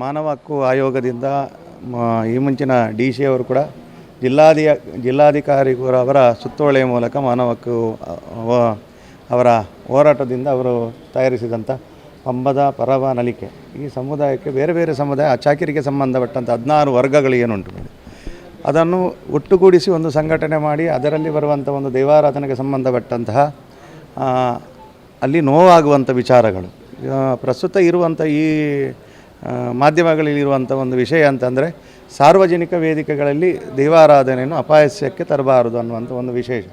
ಮಾನವ ಹಕ್ಕು ಆಯೋಗದಿಂದ ಈ ಮುಂಚಿನ ಡಿ ಸಿ ಅವರು ಕೂಡ ಜಿಲ್ಲಾಧಿ ಜಿಲ್ಲಾಧಿಕಾರಿಗಳು ಅವರ ಸುತ್ತೋಳೆಯ ಮೂಲಕ ಮಾನವ ಹಕ್ಕು ಅವರ ಹೋರಾಟದಿಂದ ಅವರು ತಯಾರಿಸಿದಂಥ ಪಂಬದ ಪರವ ನಲಿಕೆ. ಈ ಸಮುದಾಯಕ್ಕೆ ಬೇರೆ ಬೇರೆ ಸಮುದಾಯ ಚಾಕಿರಿಗೆ ಸಂಬಂಧಪಟ್ಟಂಥ ಹದಿನಾರು ವರ್ಗಗಳು ಏನುಂಟು ಅದನ್ನು ಒಟ್ಟುಗೂಡಿಸಿ ಒಂದು ಸಂಘಟನೆ ಮಾಡಿ, ಅದರಲ್ಲಿ ಬರುವಂಥ ಒಂದು ದೇವಾರಾಧನೆಗೆ ಸಂಬಂಧಪಟ್ಟಂತಹ ಅಲ್ಲಿ ನೋವಾಗುವಂಥ ವಿಚಾರಗಳು. ಪ್ರಸ್ತುತ ಇರುವಂಥ ಈ ಮಾಧ್ಯಮಗಳಲ್ಲಿರುವಂಥ ಒಂದು ವಿಷಯ ಅಂತಂದರೆ ಸಾರ್ವಜನಿಕ ವೇದಿಕೆಗಳಲ್ಲಿ ದೈವಾರಾಧನೆಯನ್ನು ಅಪಾಯಸ್ಯಕ್ಕೆ ತರಬಾರದು ಅನ್ನುವಂಥ ಒಂದು ವಿಶೇಷ.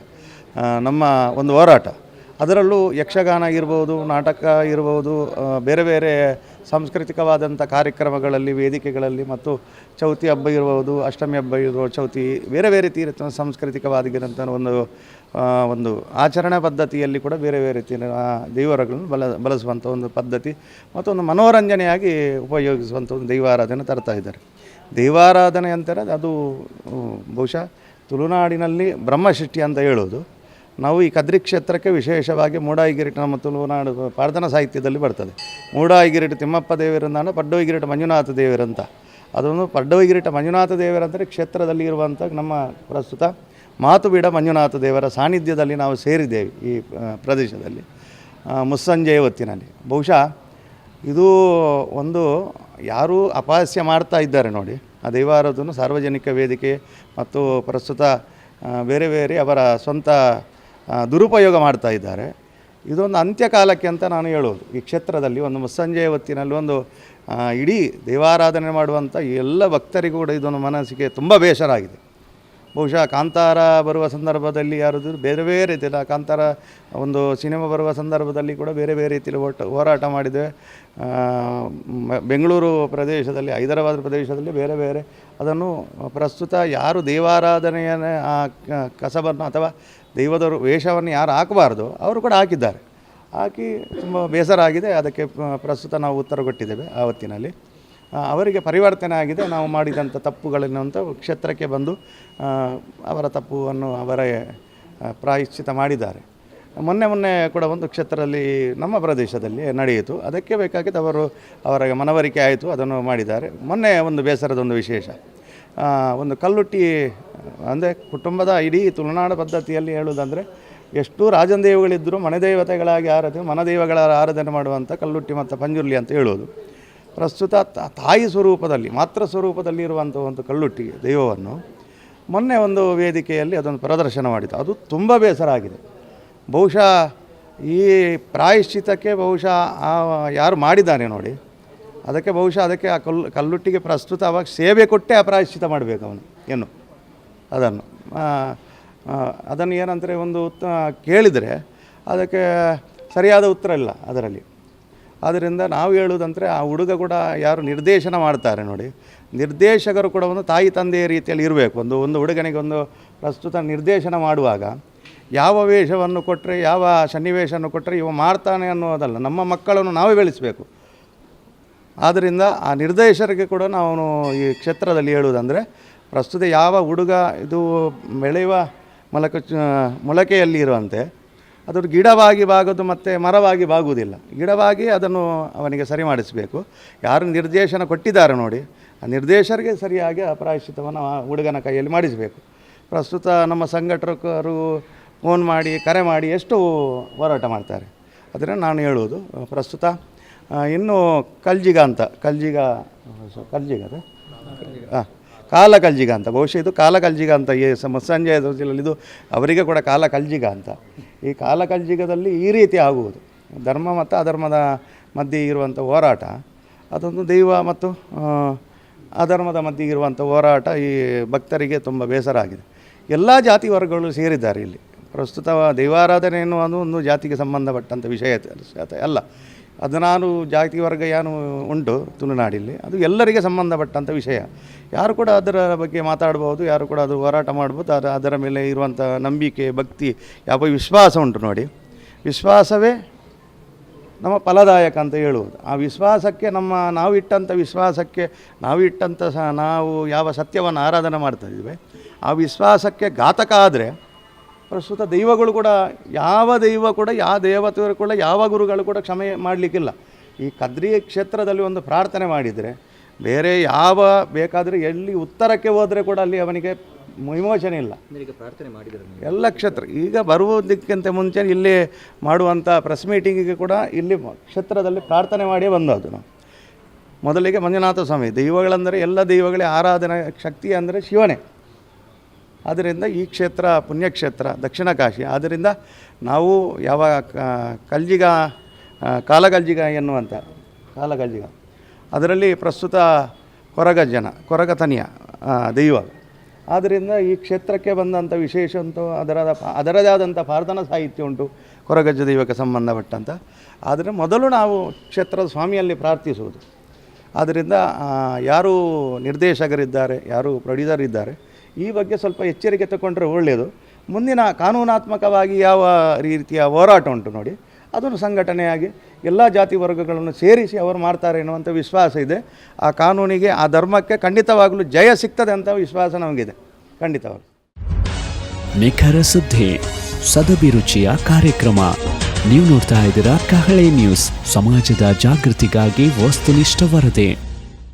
ನಮ್ಮ ಒಂದು ಹೋರಾಟ. ಅದರಲ್ಲೂ ಯಕ್ಷಗಾನ ಇರ್ಬೋದು, ನಾಟಕ ಇರ್ಬೋದು ಬೇರೆ ಬೇರೆ ಸಾಂಸ್ಕೃತಿಕವಾದಂಥ ಕಾರ್ಯಕ್ರಮಗಳಲ್ಲಿ, ವೇದಿಕೆಗಳಲ್ಲಿ ಮತ್ತು ಚೌತಿ ಹಬ್ಬ ಇರ್ಬೋದು, ಅಷ್ಟಮಿ ಹಬ್ಬ ಇರ್ಬೋದು, ಚೌತಿ ಬೇರೆ ಬೇರೆ ರೀತಿ ಸಾಂಸ್ಕೃತಿಕವಾಗಿರೋಂಥ ಒಂದು ಒಂದು ಆಚರಣೆ ಪದ್ಧತಿಯಲ್ಲಿ ಕೂಡ ಬೇರೆ ಬೇರೆ ರೀತಿಯ ದೈವರಗಳನ್ನು ದೇವರುಗಳನ್ನು ಬಲ, ಬಳಸುವಂಥ ಒಂದು ಪದ್ಧತಿ ಮತ್ತು ಒಂದು ಮನೋರಂಜನೆಯಾಗಿ ಉಪಯೋಗಿಸುವಂಥ ಒಂದು ದೈವಾರಾಧನೆ ತರ್ತಾ ಇದ್ದಾರೆ. ದೈವಾರಾಧನೆ ಅಂತಾರೆ ಅದು, ಬಹುಶಃ ತುಳುನಾಡಿನಲ್ಲಿ ಬ್ರಹ್ಮಷಿಷ್ಟಿ ಅಂತ ಹೇಳೋದು. ನಾವು ಈ ಕದ್ರಿ ಕ್ಷೇತ್ರಕ್ಕೆ ವಿಶೇಷವಾಗಿ ಮೂಡಾಯಿಗಿರಿಟ ನಮ್ಮ ತುಳುನಾಡು ಪ್ರಾರ್ಥನಾ ಸಾಹಿತ್ಯದಲ್ಲಿ ಬರ್ತದೆ. ಮೂಡಾಯಿಗಿರಿಟ ತಿಮ್ಮಪ್ಪ ದೇವರಂದಾಣ ಪಡ್ಡೋಯಿಗಿರಿಟ ಮಂಜುನಾಥ ದೇವರಂತ ಅದೊಂದು ಪಡ್ಡೋಯಿಗಿರಿಟ ಮಂಜುನಾಥ ದೇವರಂದರೆ ಕ್ಷೇತ್ರದಲ್ಲಿ ಇರುವಂಥ ನಮ್ಮ ಪ್ರಸ್ತುತ ಮಾತುಬೀಡ ಮಂಜುನಾಥ ದೇವರ ಸಾನ್ನಿಧ್ಯದಲ್ಲಿ ನಾವು ಸೇರಿದ್ದೇವೆ ಈ ಪ್ರದೇಶದಲ್ಲಿ ಮುಸ್ಸಂಜೆ ಹೊತ್ತಿನಲ್ಲಿ. ಬಹುಶಃ ಇದು ಒಂದು ಯಾರು ಅಪಹಾಸ್ಯ ಮಾಡ್ತಾ ಇದ್ದಾರೆ ನೋಡಿ. ಆ ದೈವಾರಾಧನೆ ಸಾರ್ವಜನಿಕ ವೇದಿಕೆ ಮತ್ತು ಪ್ರಸ್ತುತ ಬೇರೆ ಬೇರೆ ಅವರ ಸ್ವಂತ ದುರುಪಯೋಗ ಮಾಡ್ತಾ ಇದ್ದಾರೆ. ಇದೊಂದು ಅಂತ್ಯಕಾಲಕ್ಕೆ ಅಂತ ನಾನು ಹೇಳೋದು. ಈ ಕ್ಷೇತ್ರದಲ್ಲಿ ಒಂದು ಮುಸ್ಸಂಜೆಯ ಹೊತ್ತಿನಲ್ಲಿ ಒಂದು ಇಡೀ ದೇವಾರಾಧನೆ ಮಾಡುವಂಥ ಎಲ್ಲ ಭಕ್ತರಿಗೂ ಕೂಡ ಇದೊಂದು ಮನಸ್ಸಿಗೆ ತುಂಬ ಬೇಸರ ಆಗಿದೆ ಬಹುಶಃ ಕಾಂತಾರ ಬರುವ ಸಂದರ್ಭದಲ್ಲಿ ಯಾರಾದರೂ ಬೇರೆ ಬೇರೆ ರೀತಿಯಲ್ಲಿ ಕಾಂತಾರ ಒಂದು ಸಿನಿಮಾ ಬರುವ ಸಂದರ್ಭದಲ್ಲಿ ಕೂಡ ಬೇರೆ ಬೇರೆ ರೀತಿಯಲ್ಲಿ ಹೋಟ, ಹೋರಾಟ ಮಾಡಿದೆ. ಬೆಂಗಳೂರು ಪ್ರದೇಶದಲ್ಲಿ, ಹೈದರಾಬಾದ್ ಪ್ರದೇಶದಲ್ಲಿ ಬೇರೆ ಬೇರೆ ಅದನ್ನು ಪ್ರಸ್ತುತ ಯಾರು ದೇವಾರಾಧನೆಯ ಕಸಬನ್ನು ಅಥವಾ ದೈವದ ವೇಷವನ್ನು ಯಾರು ಹಾಕಬಾರ್ದು, ಅವರು ಕೂಡ ಹಾಕಿದ್ದಾರೆ. ಹಾಕಿ ತುಂಬ ಬೇಸರ ಆಗಿದೆ. ಅದಕ್ಕೆ ಪ್ರಸ್ತುತ ನಾವು ಉತ್ತರ ಕೊಟ್ಟಿದ್ದೇವೆ ಆವತ್ತಿನಲ್ಲಿ. ಅವರಿಗೆ ಪರಿವರ್ತನೆ ಆಗಿದೆ. ನಾವು ಮಾಡಿದಂಥ ತಪ್ಪುಗಳನ್ನು ಅಂತ ಕ್ಷೇತ್ರಕ್ಕೆ ಬಂದು ಅವರ ತಪ್ಪುವನ್ನು ಅವರೇ ಪ್ರಾಯಶ್ಚಿತ ಮಾಡಿದ್ದಾರೆ. ಮೊನ್ನೆ ಮೊನ್ನೆ ಕೂಡ ಒಂದು ಕ್ಷೇತ್ರದಲ್ಲಿ ನಮ್ಮ ಪ್ರದೇಶದಲ್ಲಿ ನಡೆಯಿತು. ಅದಕ್ಕೆ ಬೇಕಾಗಿದ್ದು ಅವರು ಅವರ ಮನವರಿಕೆ ಆಯಿತು, ಅದನ್ನು ಮಾಡಿದ್ದಾರೆ. ಮೊನ್ನೆ ಒಂದು ಬೇಸರದ ಒಂದು ವಿಶೇಷ. ಒಂದು ಕಲ್ಲುಟ್ಟಿ ಅಂದರೆ ಕುಟುಂಬದ ಇಡೀ ತುಳುನಾಡ ಪದ್ಧತಿಯಲ್ಲಿ ಹೇಳುವುದಂದರೆ ಎಷ್ಟು ರಾಜನ ದೇವಗಳಿದ್ದರೂ ಮನೆ ದೇವತೆಗಳಾಗಿ ಆರಾಧನೆ ಮನದೇವಗಳ ಆರಾಧನೆ ಮಾಡುವಂಥ ಕಲ್ಲುಟ್ಟಿ ಮತ್ತು ಪಂಜುರ್ಲಿ ಅಂತ ಹೇಳೋದು ಪ್ರಸ್ತುತ ತಾಯಿ ಸ್ವರೂಪದಲ್ಲಿ, ಮಾತ್ರ ಸ್ವರೂಪದಲ್ಲಿ ಇರುವಂಥ ಒಂದು ಕಲ್ಲುಟ್ಟಿ ದೈವವನ್ನು ಮೊನ್ನೆ ಒಂದು ವೇದಿಕೆಯಲ್ಲಿ ಅದೊಂದು ಪ್ರದರ್ಶನ ಮಾಡಿತು ಅದು ತುಂಬ ಬೇಸರ ಆಗಿದೆ. ಬಹುಶಃ ಈ ಪ್ರಾಯಶ್ಚಿತಕ್ಕೆ ಬಹುಶಃ ಯಾರು ಮಾಡಿದ್ದಾನೆ ನೋಡಿ, ಅದಕ್ಕೆ ಬಹುಶಃ ಅದಕ್ಕೆ ಆ ಕಲ್ಲು, ಕಲ್ಲುಟ್ಟಿಗೆ ಪ್ರಸ್ತುತ ಅವಾಗ ಸೇವೆ ಕೊಟ್ಟೆ ಆ ಪ್ರಾಯಶ್ಚಿತ ಮಾಡಬೇಕು ಅವನು ಏನು ಅದನ್ನು. ಅದನ್ನು ಏನಂದರೆ ಒಂದು ಉತ್ತ ಕೇಳಿದರೆ ಅದಕ್ಕೆ ಸರಿಯಾದ ಉತ್ತರ ಇಲ್ಲ ಅದರಲ್ಲಿ. ಆದ್ದರಿಂದ ನಾವು ಹೇಳುವುದಂದರೆ ಆ ಹುಡುಗ ಕೂಡ ಯಾರು ನಿರ್ದೇಶನ ಮಾಡ್ತಾರೆ ನೋಡಿ. ನಿರ್ದೇಶಕರು ಕೂಡ ಒಂದು ತಾಯಿ ತಂದೆಯ ರೀತಿಯಲ್ಲಿ ಇರಬೇಕು. ಒಂದು ಒಂದು ಹುಡುಗನಿಗೆ ಒಂದು ಪ್ರಸ್ತುತ ನಿರ್ದೇಶನ ಮಾಡುವಾಗ ಯಾವ ವೇಷವನ್ನು ಕೊಟ್ಟರೆ, ಯಾವ ಸನ್ನಿವೇಶವನ್ನು ಕೊಟ್ಟರೆ ಇವ ಮಾಡ್ತಾನೆ ಅನ್ನೋದಲ್ಲ. ನಮ್ಮ ಮಕ್ಕಳನ್ನು ನಾವೇ ಬೆಳೆಸಬೇಕು. ಆದ್ದರಿಂದ ಆ ನಿರ್ದೇಶಕರಿಗೆ ಕೂಡ ನಾವು ಈ ಕ್ಷೇತ್ರದಲ್ಲಿ ಹೇಳುವುದಂದರೆ ಪ್ರಸ್ತುತ ಯಾವ ಹುಡುಗ ಇದು ಬೆಳೆಯುವ ಮೊಲಕ ಮೊಳಕೆಯಲ್ಲಿ ಇರುವಂತೆ ಅದರ ಗಿಡವಾಗಿ ಬಾಗೋದು ಮತ್ತು ಮರವಾಗಿ ಬಾಗುವುದಿಲ್ಲ. ಗಿಡವಾಗಿ ಅದನ್ನು ಅವನಿಗೆ ಸರಿ ಮಾಡಿಸಬೇಕು. ಯಾರು ನಿರ್ದೇಶನ ಕೊಟ್ಟಿದ್ದಾರೆ ನೋಡಿ, ಆ ನಿರ್ದೇಶರಿಗೆ ಸರಿಯಾಗಿ ಆ ಹುಡುಗನ ಕೈಯಲ್ಲಿ ಮಾಡಿಸಬೇಕು. ಪ್ರಸ್ತುತ ನಮ್ಮ ಸಂಘಟಕರು ಫೋನ್ ಮಾಡಿ, ಕರೆ ಮಾಡಿ ಎಷ್ಟು ಹೋರಾಟ ಮಾಡ್ತಾರೆ. ಅದನ್ನು ನಾನು ಹೇಳುವುದು, ಪ್ರಸ್ತುತ ಇನ್ನು ಕಲ್ಜಿಗ ಅಂತ, ಕಲ್ಜಿಗ ಸ- ಕಲ್ಜಿಗ ಅದು ಹಾಂ ಕಾಲ ಕಲ್ಜಿಗ ಅಂತ, ಬಹುಶಃ ಇದು ಕಾಲ ಕಲ್ಜಿಗ ಅಂತ, ಈ ಮುಸ್ಸಂಜೆ ಜಿಲ್ಲೆಯಲ್ಲಿ ಇದು ಅವರಿಗೆ ಕೂಡ ಕಾಲ ಕಲ್ಜಿಗ ಅಂತ. ಈ ಕಾಲ ಕಲ್ಜಿಗದಲ್ಲಿ ಈ ರೀತಿ ಆಗುವುದು. ಧರ್ಮ ಮತ್ತು ಅಧರ್ಮದ ಮಧ್ಯೆ ಇರುವಂಥ ಹೋರಾಟ, ಅದೊಂದು ದೈವ ಮತ್ತು ಅಧರ್ಮದ ಮಧ್ಯೆ ಇರುವಂಥ ಹೋರಾಟ ಈ ಭಕ್ತರಿಗೆ ತುಂಬ ಬೇಸರ ಆಗಿದೆ. ಎಲ್ಲ ಜಾತಿ ವರ್ಗಗಳು ಸೇರಿದ್ದಾರೆ ಇಲ್ಲಿ. ಪ್ರಸ್ತುತ ದೈವಾರಾಧನೆ ಎನ್ನುವುದು ಒಂದು ಜಾತಿಗೆ ಸಂಬಂಧಪಟ್ಟಂಥ ವಿಷಯ ತ- ಅಲ್ಲ ಹದಿನಾರು ಜಾತಿ ವರ್ಗ ಏನು ಉಂಟು ತುಳುನಾಡಿಲ್ಲಿ, ಅದು ಎಲ್ಲರಿಗೆ ಸಂಬಂಧಪಟ್ಟಂಥ ವಿಷಯ. ಯಾರು ಕೂಡ ಅದರ ಬಗ್ಗೆ ಮಾತಾಡ್ಬೋದು, ಯಾರು ಕೂಡ ಅದು ಹೋರಾಟ ಮಾಡ್ಬೋದು ಅದು ಅದರ ಮೇಲೆ ಇರುವಂಥ ನಂಬಿಕೆ, ಭಕ್ತಿ, ಯಾವ ವಿಶ್ವಾಸ ಉಂಟು ನೋಡಿ. ವಿಶ್ವಾಸವೇ ನಮ್ಮ ಫಲದಾಯಕ ಅಂತ ಹೇಳುವುದು. ಆ ವಿಶ್ವಾಸಕ್ಕೆ ನಮ್ಮ ನಾವು ಇಟ್ಟಂಥ ವಿಶ್ವಾಸಕ್ಕೆ, ನಾವು ಇಟ್ಟಂಥ ಸ, ನಾವು ಯಾವ ಸತ್ಯವನ್ನು ಆರಾಧನೆ ಮಾಡ್ತಾ ಇದ್ದೀವಿ, ಆ ವಿಶ್ವಾಸಕ್ಕೆ ಘಾತಕ ಆದರೆ ಪ್ರಸ್ತುತ ದೈವಗಳು ಕೂಡ ಯಾವ ದೈವ ಕೂಡ ಯಾವ ದೇವತೆಯವರು ಕೂಡ ಯಾವ ಗುರುಗಳು ಕೂಡ ಕ್ಷಮೆ ಮಾಡಲಿಕ್ಕಿಲ್ಲ. ಈ ಕದ್ರಿ ಕ್ಷೇತ್ರದಲ್ಲಿ ಒಂದು ಪ್ರಾರ್ಥನೆ ಮಾಡಿದರೆ ಬೇರೆ ಯಾವ ಬೇಕಾದರೆ ಎಲ್ಲಿ ಉತ್ತರಕ್ಕೆ ಹೋದರೆ ಕೂಡ ಅಲ್ಲಿ ಅವನಿಗೆ ವಿಮೋಚನೆ ಇಲ್ಲ. ಪ್ರಾರ್ಥನೆ ಮಾಡಿದರೆ ಎಲ್ಲ ಕ್ಷೇತ್ರ ಈಗ ಬರುವುದಕ್ಕಿಂತ ಮುಂಚೆ ಇಲ್ಲಿ ಮಾಡುವಂಥ ಪ್ರೆಸ್ ಮೀಟಿಂಗಿಗೆ ಕೂಡ ಇಲ್ಲಿ ಕ್ಷೇತ್ರದಲ್ಲಿ ಪ್ರಾರ್ಥನೆ ಮಾಡಿಯೇ ಬಂದದ್ದು ನಾವು. ಮೊದಲಿಗೆ ಮಂಜುನಾಥ ಸ್ವಾಮಿ ದೈವಗಳಂದರೆ ಎಲ್ಲ ದೈವಗಳೇ ಆರಾಧನೆ ಶಕ್ತಿ ಅಂದರೆ ಶಿವನೇ. ಆದ್ದರಿಂದ ಈ ಕ್ಷೇತ್ರ ಪುಣ್ಯಕ್ಷೇತ್ರ ದಕ್ಷಿಣ ಕಾಶಿ. ಆದ್ದರಿಂದ ನಾವು ಯಾವ ಕಲ್ಜಿಗ ಕಾಲಗಲ್ಜಿಗ ಎನ್ನುವಂಥ ಕಾಲಗಲ್ಜಿಗ ಅದರಲ್ಲಿ ಪ್ರಸ್ತುತ ಕೊರಗಜ್ಜನ ಕೊರಗತನಿಯ ಆ, ದೈವ. ಆದ್ದರಿಂದ ಈ ಕ್ಷೇತ್ರಕ್ಕೆ ಬಂದಂಥ ವಿಶೇಷ ಉಂಟು ಅದರ ಅದರದೇ ಆದಂಥ ಪ್ರಾರ್ಥನಾ ಸಾಹಿತ್ಯ ಉಂಟು ಕೊರಗಜ್ಜ ದೈವಕ್ಕೆ ಸಂಬಂಧಪಟ್ಟಂಥ ಆದರೆ ಮೊದಲು ನಾವು ಕ್ಷೇತ್ರದ ಸ್ವಾಮಿಯಲ್ಲಿ ಪ್ರಾರ್ಥಿಸುವುದು. ಆದ್ದರಿಂದ ಯಾರು ನಿರ್ದೇಶಕರಿದ್ದಾರೆ ಯಾರು ಪ್ರೊಡ್ಯೂಸರ್ ಇದ್ದಾರೆ ಈ ಬಗ್ಗೆ ಸ್ವಲ್ಪ ಎಚ್ಚರಿಕೆ ತಗೊಂಡ್ರೆ ಒಳ್ಳೆಯದು ಮುಂದಿನ ಕಾನೂನಾತ್ಮಕವಾಗಿ ಯಾವ ರೀತಿಯ ಹೋರಾಟ ಉಂಟು ನೋಡಿ ಅದನ್ನು ಸಂಘಟನೆಯಾಗಿ ಎಲ್ಲ ಜಾತಿ ವರ್ಗಗಳನ್ನು ಸೇರಿಸಿ ಅವರು ಮಾಡ್ತಾರೆ ಎನ್ನುವಂಥ ವಿಶ್ವಾಸ ಇದೆ. ಆ ಕಾನೂನಿಗೆ, ಆ ಧರ್ಮಕ್ಕೆ ಖಂಡಿತವಾಗಲೂ ಜಯ ಸಿಗ್ತದೆ ಅಂತ ವಿಶ್ವಾಸ ನಮಗಿದೆ. ಖಂಡಿತವಾಗ್ಲೂ. ನಿಖರ ಸುದ್ದಿ, ಸದಭಿರುಚಿಯ ಕಾರ್ಯಕ್ರಮ. ನೀವು ನೋಡ್ತಾ ಇದ್ದೀರಾ ಕಹಳೆ ನ್ಯೂಸ್. ಸಮಾಜದ ಜಾಗೃತಿಗಾಗಿ ವಸ್ತುನಿಷ್ಠ ವರದಿ.